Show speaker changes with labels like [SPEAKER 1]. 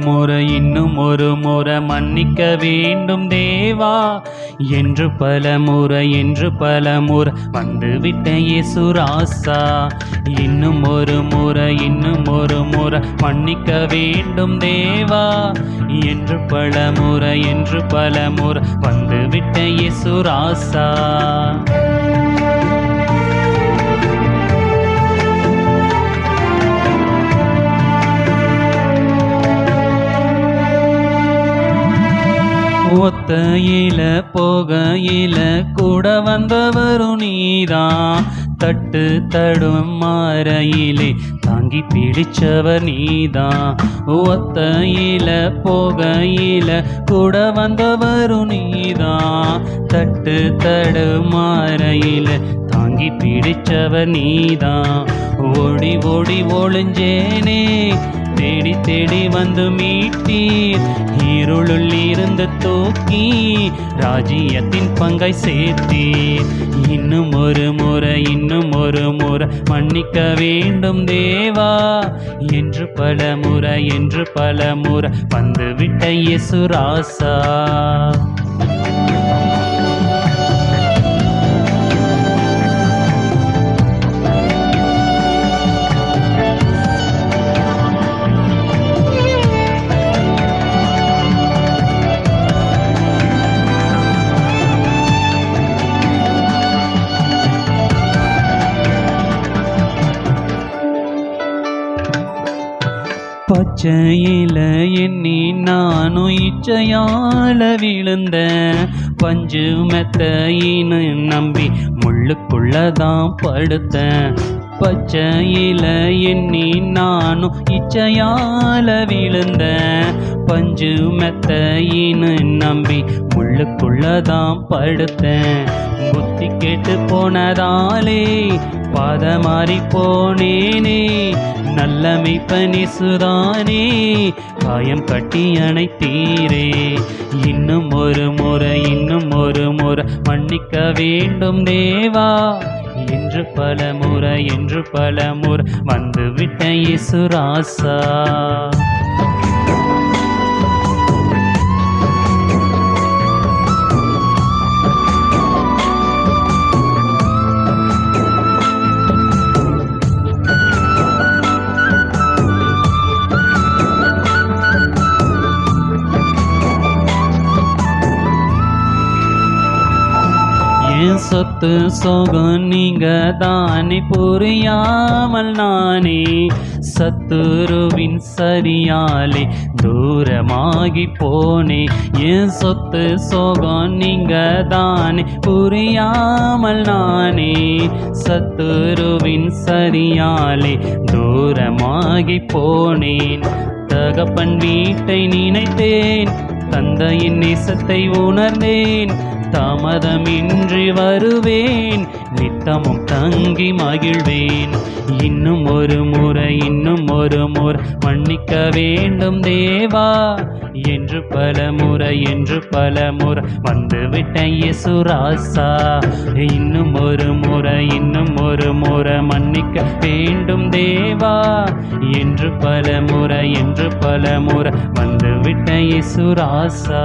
[SPEAKER 1] முறை இன்னும் ஒரு முறை மன்னிக்க வேண்டும் தேவா. என்று பல முறை என்று பல முறை வந்துவிட்ட இயேசுராசா இன்னும் ஒரு முறை இன்னும் ஒரு முறை மன்னிக்க வேண்டும் தேவா. என்று பல முறை என்று பல முறை வந்துவிட்ட இயேசுராசா ஒத்தையில போகையில கூட வந்தவரும் நீதான் தட்டு தடும் மாறையிலே தாங்கி பிடிச்சவர் நீதான் ஒத்தையில போகையில கூட வந்தவரும் நீதான் தட்டு தடு மாறையில தாங்கி பிடிச்சவர் நீதான் ஓடி ஓடி ஒளிஞ்சேனே தேடி தேடி வந்து மீட்டீர். ஈருளுள் இருந்து தூக்கி ராஜ்யத்தின் பங்கை சேர்த்தீர். இன்னும் ஒரு முறை இன்னும் ஒரு முறை மன்னிக்க வேண்டும் தேவா. என்று பல முறை என்று பல முறை வந்துவிட்ட இயேசுராசா பச்சையில எண்ணி நானும் இச்சையால விழுந்த பஞ்சு மெத்தையின்னு நம்பி முள்ளுக்குள்ளதான் படுத்த பச்சையில எண்ணி நானும் இச்சையால விழுந்த பஞ்சு மெத்தையின்னு நம்பி முள்ளுக்குள்ளதான் படுத்தேன். புத்தி கேட்டு போனதாலே பாத மாறி போனேனே. நல்ல மெய்ப்பனி சுதானே காயம் கட்டி அணைத்தீரே. இன்னும் ஒரு முறை இன்னும் ஒரு முறை மன்னிக்க வேண்டும் தேவா. என்று பல முறை என்று பல முறை வந்துவிட்ட இசுராசா சொத்து சோகம் நீங்க தானே புரியாமல் நானே சத்துருவின் சரியாலே தூரமாகி போனே. என் சொத்து சோகம் நீங்க தானே புரியாமல் நானே சத்துருவின் சரியாலே தூரமாகி போனேன். தகப்பன் வீட்டை நினைத்தேன் தந்தையின் நேசத்தை உணர்ந்தேன். தாமதமின்றி வருவேன் நித்தமும் தங்கி மகிழ்வேன். இன்னும் ஒரு முறை இன்னும் ஒரு முறை மன்னிக்க வேண்டும் தேவா. என்று பல முறை என்று பல முறை வந்துவிட்ட இயேசுராசா இன்னும் ஒரு முறை இன்னும் ஒரு முறை மன்னிக்க வேண்டும் தேவா. என்று பல முறை என்று பல முறை வந்துவிட்ட இயேசுராசா